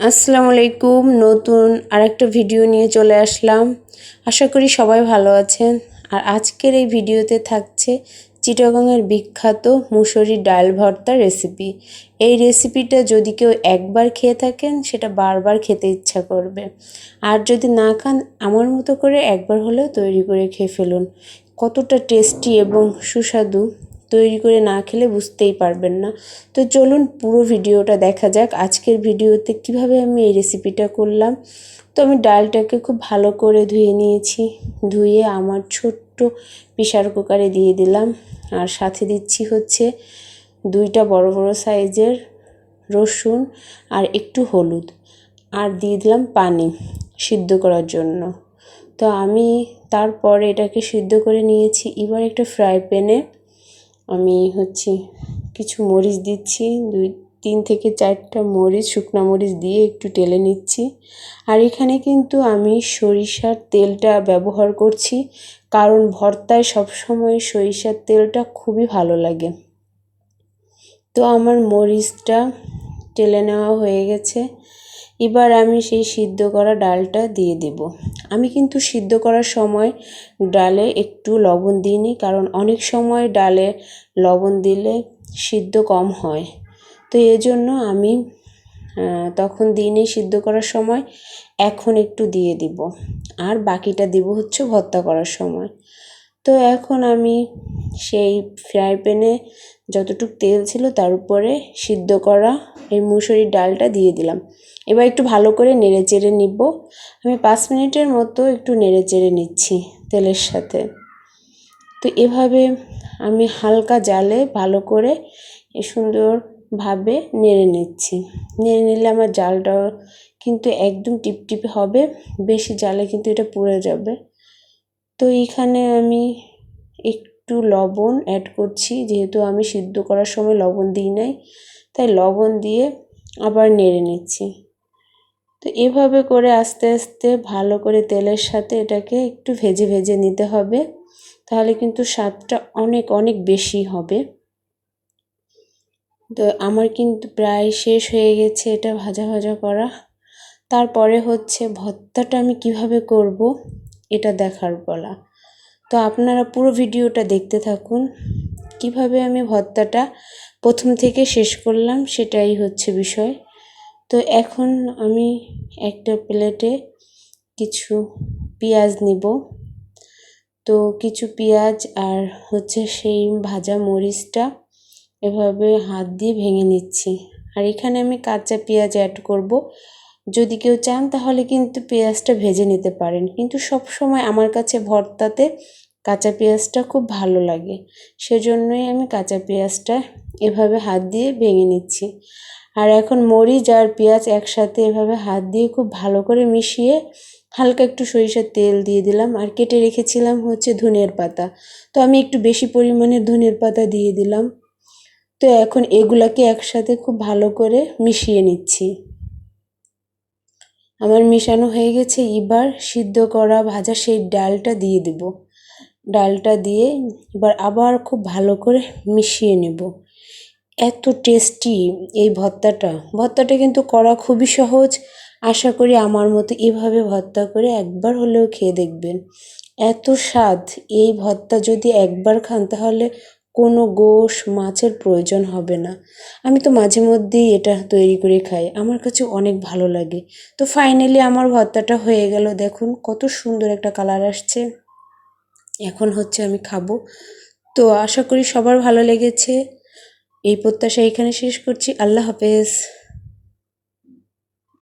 আসসালামু আলাইকুম। নতুন আরেকটা ভিডিও নিয়ে চলে আসলাম। আশা করি সবাই ভালো আছেন। আর আজকের এই ভিডিওতে থাকছে চিটাগাংয়ের বিখ্যাত মুসুরি ডাল ভর্তা রেসিপি। এই রেসিপিটা যদি কেউ একবার খেয়ে থাকেন, সেটা বারবার খেতে ইচ্ছা করবে। আর যদি না খান, আমার মতো করে একবার হলেও তৈরি করে খেয়ে ফেলুন। কতটা টেস্টি এবং সুস্বাদু। তৈরি করে না খেলে বুঝতেই পারবেন না। তো চলুন পুরো ভিডিওটা দেখা যাক আজকের ভিডিওতে কীভাবে আমি এই রেসিপিটা করলাম। তো আমি ডালটাকে খুব ভালো করে ধুয়ে নিয়েছি। ধুয়ে আমার ছোট্ট প্রেশার কুকারে দিয়ে দিলাম। আর সাথে দিচ্ছি হচ্ছে দুইটা বড় বড় সাইজের রসুন আর একটু হলুদ। আর দিয়ে দিলাম পানি সিদ্ধ করার জন্য। তো আমি তারপরে এটাকে সিদ্ধ করে নিয়েছি। এবার একটা ফ্রাই প্যানে আমি হচ্ছে কিছু মরিচ দিচ্ছি, দুই, তিন থেকে চারটা মরিচ, শুকনো মরিচ দিয়ে একটু টেলে নিচ্ছি। আর এখানে কিন্তু আমি সরিষার তেলটা ব্যবহার করছি, কারণ ভর্তায় সবসময় সরিষার তেলটা খুবই ভালো লাগে। তো আমার মরিচটা টেলে নেওয়া হয়ে গেছে। এবার আমি সেই সিদ্ধ করা ডালটা দিয়ে দেব। আমি কিন্তু সিদ্ধ করার সময় ডালে একটু লবণ দিইনি, কারণ অনেক সময় ডালে লবণ দিলে সিদ্ধ কম হয়। তো এজন্য আমি তখন দিইনি সিদ্ধ করার সময়, এখন একটু দিয়ে দিব। আর বাকিটা দিব হচ্ছে ভর্তা করার সময়। তো এখন আমি সেই ফ্রাই প্যানে যতটুক তেল ছিল তার উপরে সিদ্ধ করা এই মুসুরির ডালটা দিয়ে দিলাম। এবার একটু ভালো করে নেড়ে চেড়ে নিব। আমি পাঁচ মিনিটের মতো একটু নেড়ে চেড়ে নিচ্ছি তেলের সাথে। তো এভাবে আমি হালকা জালে ভালো করে সুন্দরভাবে নেড়ে নিচ্ছি। নেড়ে নিলে আমার জালটাও কিন্তু একদম টিপটিপে হবে, বেশি জালে কিন্তু এটা পুড়ে যাবে। তো এখানে আমি একটু লবণ অ্যাড করছি। যেহেতু আমি সিদ্ধ করার সময় লবণ দিই নাই, তাই লবণ দিয়ে আবার নেড়ে নিচ্ছি। তো এভাবে করে আস্তে আস্তে ভালো করে তেলের সাথে এটাকে একটু ভেজে ভেজে নিতে হবে, তাহলে কিন্তু স্বাদটা অনেক অনেক বেশি হবে। তো আমার কিন্তু প্রায় শেষ হয়ে গেছে এটা ভাজা ভাজা করা। তারপরে হচ্ছে ভর্তাটা আমি কীভাবে করব? এটা দেখার বলা তো আপনারা পুরো ভিডিওটা দেখতে থাকুন। কীভাবে আমি ভর্তাটা প্রথম থেকে শেষ করলাম সেটাই হচ্ছে বিষয়। তো এখন আমি একটা প্লেটে কিছু পেঁয়াজ নিব। তো কিছু পেঁয়াজ আর হচ্ছে সেই ভাজা মরিচটা এভাবে হাত দিয়ে ভেঙে নিচ্ছি। আর এখানে আমি কাঁচা পেঁয়াজ অ্যাড করব। যদি কেউ চান, তাহলে কিন্তু পেঁয়াজটা ভেজে নিতে পারেন। কিন্তু সব সময় আমার কাছে ভর্তাতে কাঁচা পেঁয়াজটা খুব ভালো লাগে। সেজন্যই আমি কাঁচা পেঁয়াজটা এভাবে হাত দিয়ে ভেঙে নিচ্ছি। আর এখন মরিচ আর পেঁয়াজ একসাথে এভাবে হাত দিয়ে খুব ভালো করে মিশিয়ে হালকা একটু সরিষার তেল দিয়ে দিলাম। আর কেটে রেখেছিলাম হচ্ছে ধনের পাতা। তো আমি একটু বেশি পরিমাণে ধনের পাতা দিয়ে দিলাম। তো এখন এগুলাকে একসাথে খুব ভালো করে মিশিয়ে নিচ্ছি। আমার মিশানো হয়ে গেছে, এবার সিদ্ধ করা ভাজা সেই ডালটা দিয়ে দেব। ডালটা দিয়ে এবার আবার খুব ভালো করে মিশিয়ে নেব। এত টেস্টি এই ভর্তাটা। ভর্তাটা কিন্তু করা খুবই সহজ। আশা করি আমার মতো এভাবে ভর্তা করে একবার হলেও খেয়ে দেখবেন। এত স্বাদ এই ভর্তা যদি একবার খান তাহলে কোনো গোশ মাছের প্রয়োজন হবে না। আমি তো মাঝে মধ্যেই এটা তৈরি করে খাই। আমার কাছে অনেক ভালো লাগে। তো ফাইনালি আমার ভর্তাটা হয়ে গেল। দেখুন কত সুন্দর একটা কালার আসছে। এখন হচ্ছে আমি খাব। তো আশা করি সবার ভালো লেগেছে। এই প্রত্যাশা এখানে শেষ করছি। আল্লাহ হাফেজ।